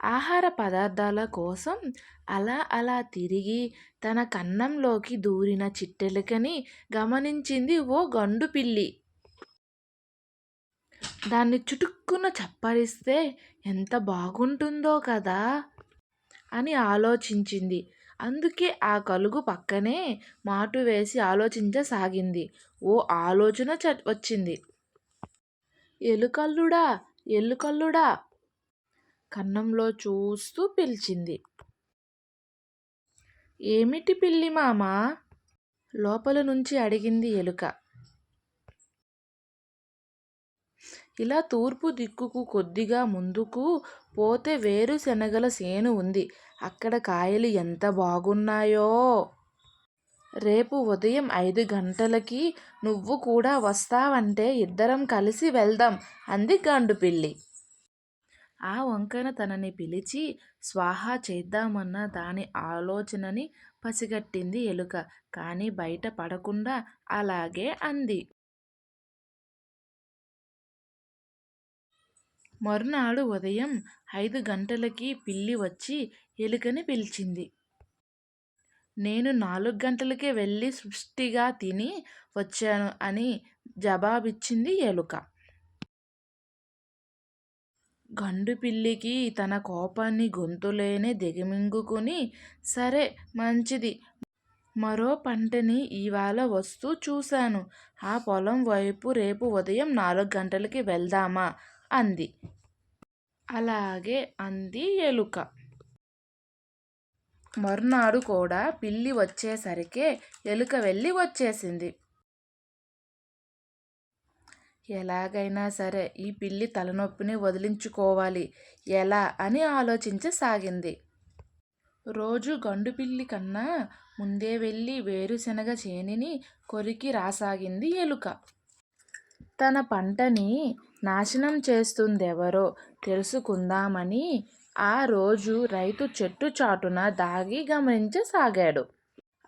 ఆహార పదార్థాల కోసం అలా అలా తిరిగి తన కన్నంలోకి దూరిన చిట్టెలుకని గమనించింది ఓ గండు పిల్లి దాన్ని చుటుక్కున చప్పరిస్తే ఎంత బాగుంటుందో కదా అని ఆలోచించింది. అందుకే ఆ కలుగు పక్కనే మాటు వేసి ఆలోచించసాగింది. ఓ ఆలోచన వచ్చింది. ఎలుకల్లుడా ఎలుకల్లుడా కన్నంలో చూస్తూ పిలిచింది. ఏమిటి పిల్లి మామా లోపల నుంచి అడిగింది ఎలుక. ఇలా తూర్పు దిక్కుకు కొద్దిగా ముందుకు పోతే వేరుశనగల చేను ఉంది. అక్కడ కాయలు ఎంత బాగున్నాయో! రేపు ఉదయం ఐదు గంటలకి నువ్వు కూడా వస్తావంటే ఇద్దరం కలిసి వెళ్దాం అంది గండుపిల్లి. ఆ వంకన తనని పిలిచి స్వాహా చేద్దామన్న దాని ఆలోచనని పసిగట్టింది ఎలుక. కాని బయట పడకుండా అలాగే అంది. మరునాడు ఉదయం ఐదు గంటలకి పిల్లి వచ్చి ఎలుకని పిలిచింది. నేను నాలుగు గంటలకే వెళ్ళి సృష్టిగా తిని వచ్చాను అని జవాబిచ్చింది ఎలుక. గండు పిల్లికి తన కోపాన్ని గొంతులోనే దిగమింగుకుని సరే మంచిది. మరో పంటని ఇవాళ వస్తూ చూశాను. ఆ పొలం వైపు రేపు ఉదయం నాలుగు గంటలకి వెళ్దామా? అంది. అలాగే అంది ఎలుక. మర్నాడు కూడా పిల్లి వచ్చేసరికే ఎలుక వెళ్ళి వచ్చేసింది. ఎలాగైనా సరే ఈ పిల్లి తలనొప్పిని వదిలించుకోవాలి. ఎలా? అని ఆలోచించసాగింది. రోజు గండుపిల్లి కన్నా ముందే వెళ్ళి వేరుశనగ చేనిని కొరికి రాసాగింది ఎలుక. తన పంటని నాశనం చేస్తుందెవరో తెలుసుకుందామని ఆ రోజు రైతు చెట్టు చాటున దాగి గమనించసాగాడు.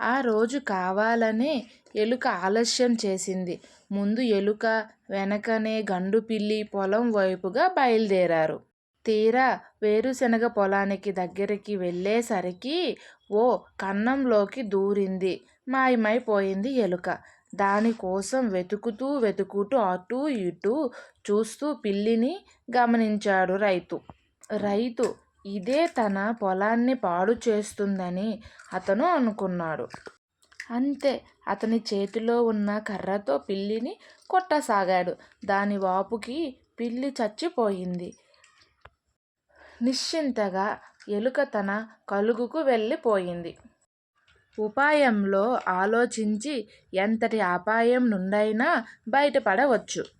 ఆ రోజు కావాలనే ఎలుక ఆలస్యం చేసింది. ముందు ఎలుక, వెనకనే గండుపిల్లి పొలం వైపుగా బయల్దేరారు. తీరా వేరుశనగ పొలానికి దగ్గరికి వెళ్ళేసరికి ఓ కన్నంలోకి దూరింది. మాయమైపోయింది ఎలుక. దానికోసం వెతుకుతూ వెతుకుతూ అటూ ఇటూ చూస్తూ పిల్లిని గమనించాడు రైతు. రైతు ఇదే తన పొలాన్ని పాడు చేస్తుందని అతను అనుకున్నాడు. అంతే అతని చేతిలో ఉన్న కర్రతో పిల్లిని కొట్టసాగాడు. దాని వాపుకి పిల్లి చచ్చిపోయింది. నిశ్చింతగా ఎలుక తన కలుగుకు వెళ్ళిపోయింది. ఉపాయంలో ఆలోచించి ఎంతటి అపాయం నుండైనా బయటపడవచ్చు.